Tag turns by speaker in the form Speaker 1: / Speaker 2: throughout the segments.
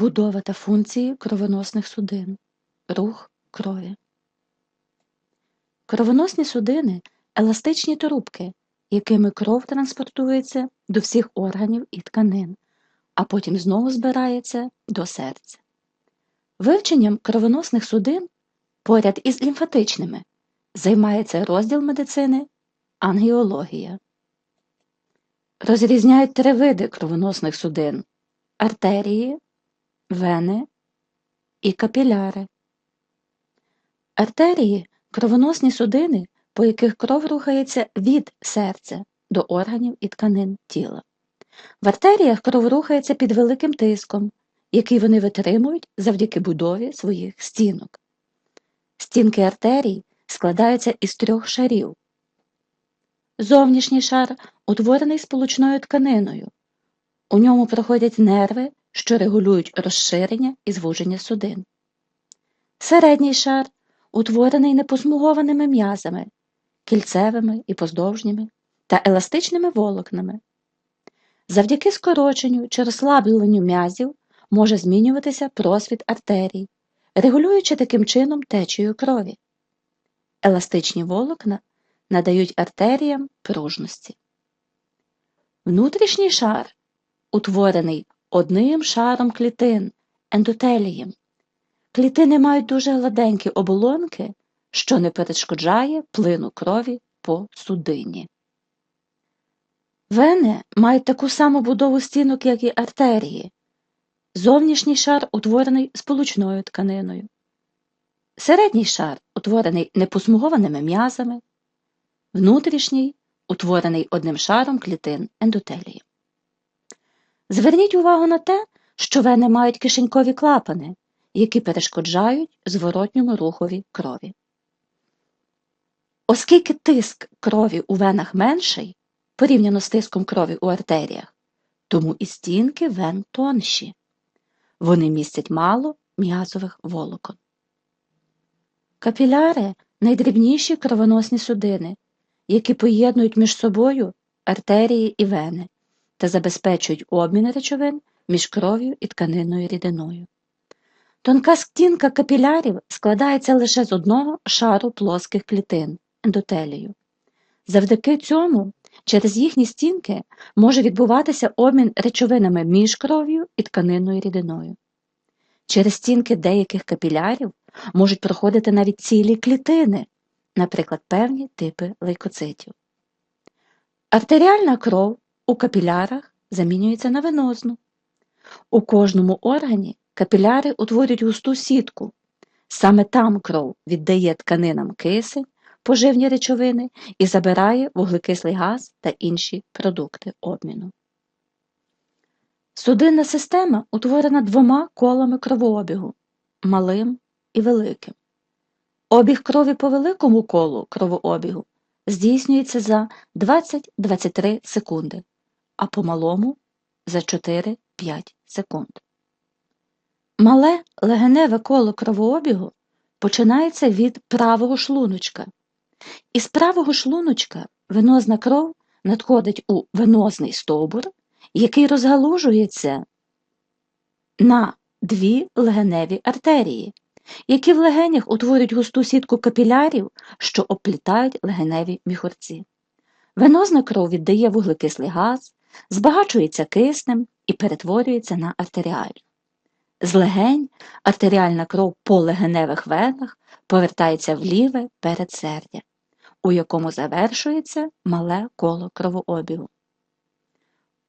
Speaker 1: Будова та функції кровоносних судин. Рух крові. Кровоносні судини еластичні трубки, якими кров транспортується до всіх органів і тканин, а потім знову збирається до серця. Вивченням кровоносних судин поряд із лімфатичними займається розділ медицини ангіологія. Розрізняють три види кровоносних судин артерії, вени і капіляри. Артерії кровоносні судини, по яких кров рухається від серця до органів і тканин тіла. В артеріях кров рухається під великим тиском, який вони витримують завдяки будові своїх стінок. Стінки артерій складаються із трьох шарів. Зовнішній шар утворений сполучною тканиною. У ньому проходять нерви, що регулюють розширення і звуження судин. Середній шар утворений непосмугованими м'язами, кільцевими і поздовжніми та еластичними волокнами. Завдяки скороченню чи розслабленню м'язів може змінюватися просвіт артерій, регулюючи таким чином течію крові. Еластичні волокна надають артеріям пружності. Внутрішній шар утворений одним шаром клітин ендотелієм. Клітини мають дуже гладенькі оболонки, що не перешкоджає плину крові по судині. Вени мають таку саму будову стінок, як і артерії. Зовнішній шар утворений сполучною тканиною. Середній шар утворений непосмугованими м'язами, внутрішній утворений одним шаром клітин ендотелії. Зверніть увагу на те, що вени мають кишенькові клапани, які перешкоджають зворотньому рухові крові. Оскільки тиск крові у венах менший, порівняно з тиском крові у артеріях, тому і стінки вен тонші. Вони містять мало м'язових волокон. Капіляри найдрібніші кровоносні судини, які поєднують між собою артерії і вени та забезпечують обмін речовин між кров'ю і тканинною рідиною. Тонка стінка капілярів складається лише з одного шару плоских клітин ендотелію. Завдяки цьому через їхні стінки може відбуватися обмін речовинами між кров'ю і тканинною рідиною. Через стінки деяких капілярів можуть проходити навіть цілі клітини, наприклад, певні типи лейкоцитів. Артеріальна кров у капілярах замінюється на венозну. У кожному органі капіляри утворюють густу сітку. Саме там кров віддає тканинам кисень, поживні речовини і забирає вуглекислий газ та інші продукти обміну. Судинна система утворена двома колами кровообігу малим і великим. Обіг крові по великому колу кровообігу здійснюється за 20-23 секунди, а по малому за 4-5 секунд. Мале легеневе коло кровообігу починається від правого шлуночка. Із правого шлуночка венозна кров надходить у венозний стовбур, який розгалужується на дві легеневі артерії, які в легенях утворюють густу сітку капілярів, що оплітають легеневі міхурці. Венозна кров віддає вуглекислий газ, збагачується киснем і перетворюється на артеріальну. З легень артеріальна кров по легеневих венах повертається в ліве передсердя, у якому завершується мале коло кровообігу.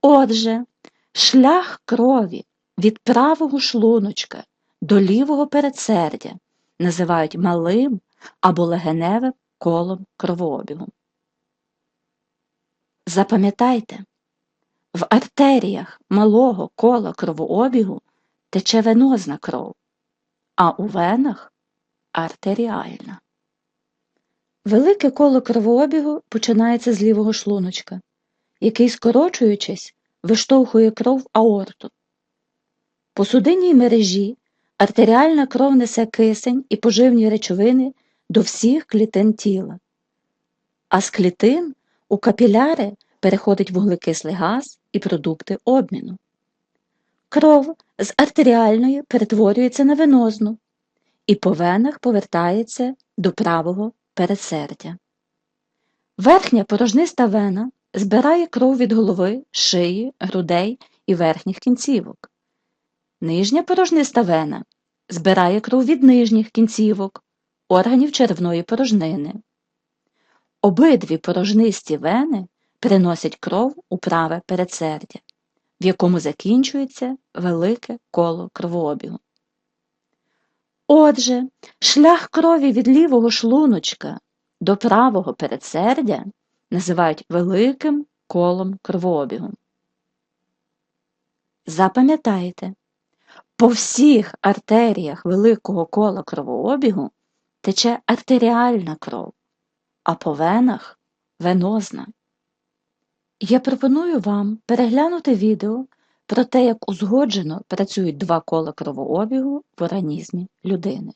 Speaker 1: Отже, шлях крові від правого шлуночка до лівого передсердя називають малим або легеневим колом кровообігу. Запам'ятайте, в артеріях малого кола кровообігу тече венозна кров, а у венах артеріальна. Велике коло кровообігу починається з лівого шлуночка, який, скорочуючись, виштовхує кров аорту. По судинній мережі артеріальна кров несе кисень і поживні речовини до всіх клітин тіла, а з клітин у капіляри переходить вуглекислий газ і продукти обміну. Кров з артеріальної перетворюється на венозну і по венах повертається до правого передсердя. Верхня порожниста вена збирає кров від голови, шиї, грудей і верхніх кінцівок. Нижня порожниста вена збирає кров від нижніх кінцівок, органів черевної порожнини. Обидві порожнисті вени приносять кров у праве передсердя, в якому закінчується велике коло кровообігу. Отже, шлях крові від лівого шлуночка до правого передсердя називають великим колом кровообігу. Запам'ятайте, по всіх артеріях великого кола кровообігу тече артеріальна кров, а по венах венозна. Я пропоную вам переглянути відео про те, як узгоджено працюють два кола кровообігу в організмі людини.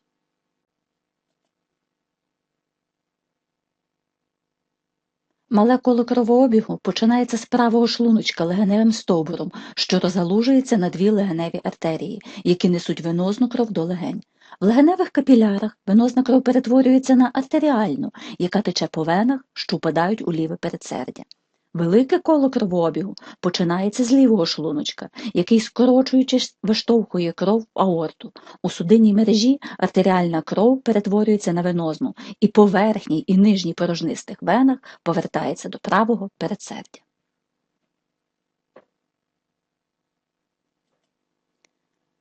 Speaker 1: Мале коло кровообігу починається з правого шлуночка легеневим стовбуром, що розгалужується на дві легеневі артерії, які несуть венозну кров до легень. В легеневих капілярах венозна кров перетворюється на артеріальну, яка тече по венах, що впадають у ліве передсердя. Велике коло кровообігу починається з лівого шлуночка, який, скорочуючись, виштовхує кров в аорту. У судинній мережі артеріальна кров перетворюється на венозну і по верхній і нижній порожнистих венах повертається до правого передсердя.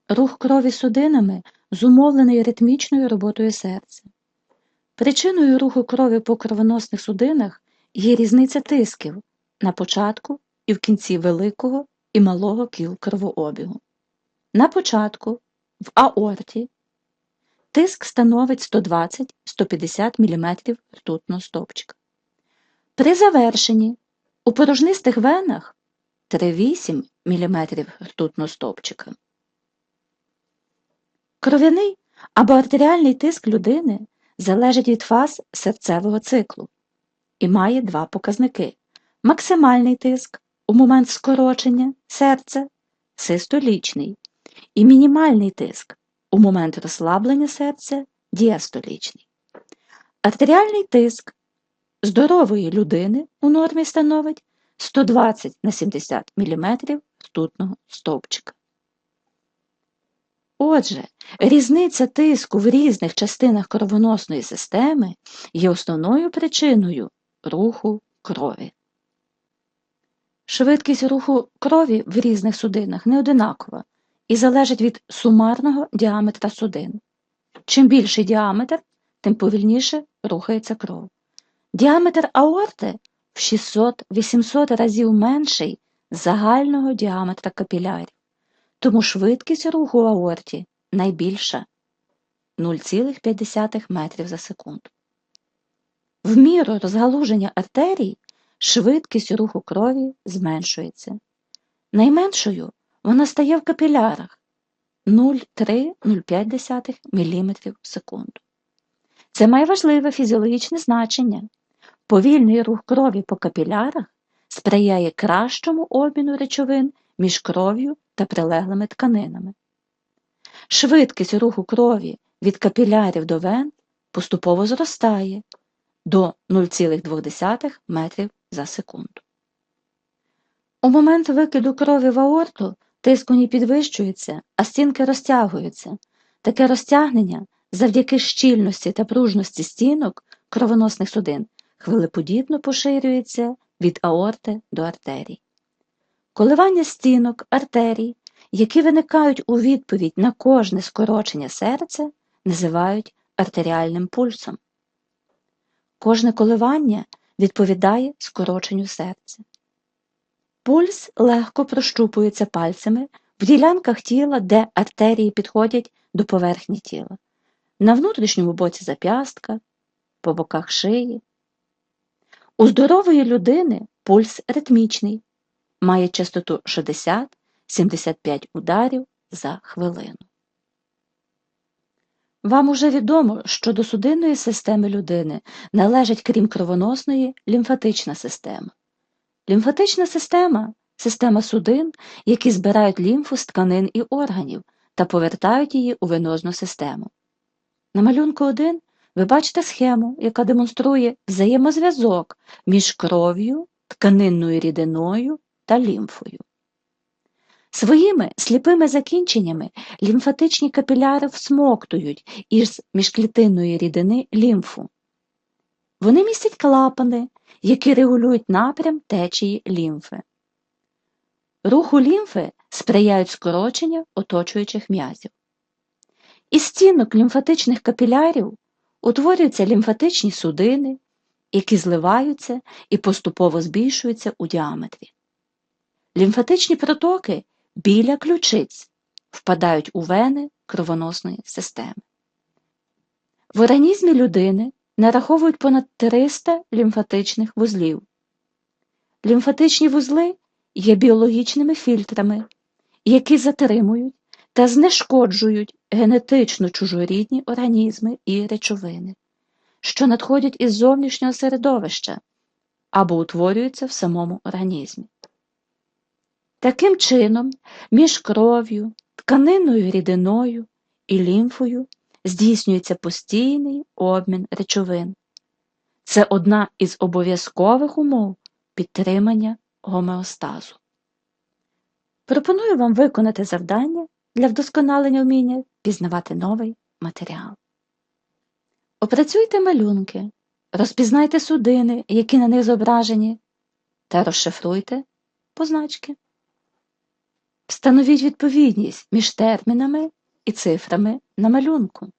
Speaker 1: Рух крові судинами зумовлений ритмічною роботою серця. Причиною руху крові по кровоносних судинах є різниця тисків на початку і в кінці великого і малого кіл кровообігу. На початку в аорті тиск становить 120-150 мм ртутного стовпчика. При завершенні у порожнистих венах 3-8 мм ртутного стовпчика. Кров'яний або артеріальний тиск людини залежить від фаз серцевого циклу і має два показники максимальний тиск у момент скорочення серця систолічний і мінімальний тиск у момент розслаблення серця діастолічний. Артеріальний тиск здорової людини у нормі становить 120 на 70 мм ртутного стовпчика. Отже, різниця тиску в різних частинах кровоносної системи є основною причиною руху крові. Швидкість руху крові в різних судинах не одинакова і залежить від сумарного діаметра судин. Чим більший діаметр, тим повільніше рухається кров. Діаметр аорти в 600-800 разів менший загального діаметра капілярів, тому швидкість руху аорті найбільша 0,5 метрів за секунду. В міру розгалуження артерій швидкість руху крові зменшується. Найменшою вона стає в капілярах 0,3-0,5 мм в секунду. Це має важливе фізіологічне значення. Повільний рух крові по капілярах сприяє кращому обміну речовин між кров'ю та прилеглими тканинами. Швидкість руху крові від капілярів до вен поступово зростає до 0,2 метрів за секунду. У момент викиду крові в аорту тиск у ній підвищується, а стінки розтягуються. Таке розтягнення завдяки щільності та пружності стінок кровоносних судин хвилеподібно поширюється від аорти до артерій. Коливання стінок артерій, які виникають у відповідь на кожне скорочення серця, називають артеріальним пульсом. Кожне коливання відповідає скороченню серця. Пульс легко прощупується пальцями в ділянках тіла, де артерії підходять до поверхні тіла, на внутрішньому боці зап'ястка, по боках шиї. У здорової людини пульс ритмічний, має частоту 60-75 ударів за хвилину. Вам уже відомо, що до судинної системи людини належить, крім кровоносної, лімфатична система. Лімфатична система система судин, які збирають лімфу з тканин і органів та повертають її у венозну систему. На малюнку 1 ви бачите схему, яка демонструє взаємозв'язок між кров'ю, тканинною рідиною та лімфою. Своїми сліпими закінченнями лімфатичні капіляри всмоктують із міжклітинної рідини лімфу. Вони містять клапани, які регулюють напрям течії лімфи. Руху лімфи сприяють скорочення оточуючих м'язів. Із стінок лімфатичних капілярів утворюються лімфатичні судини, які зливаються і поступово збільшуються у діаметрі. Лімфатичні протоки біля ключиць впадають у вени кровоносної системи. В організмі людини нараховують понад 300 лімфатичних вузлів. Лімфатичні вузли є біологічними фільтрами, які затримують та знешкоджують генетично чужорідні організми і речовини, що надходять із зовнішнього середовища або утворюються в самому організмі. Таким чином, між кров'ю, тканинною рідиною і лімфою здійснюється постійний обмін речовин. Це одна із обов'язкових умов підтримання гомеостазу. Пропоную вам виконати завдання для вдосконалення вміння пізнавати новий матеріал. Опрацюйте малюнки, розпізнайте судини, які на них зображені, та розшифруйте позначки. Встановіть відповідність між термінами і цифрами на малюнку.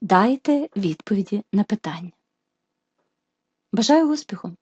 Speaker 1: Дайте відповіді на питання. Бажаю успіху!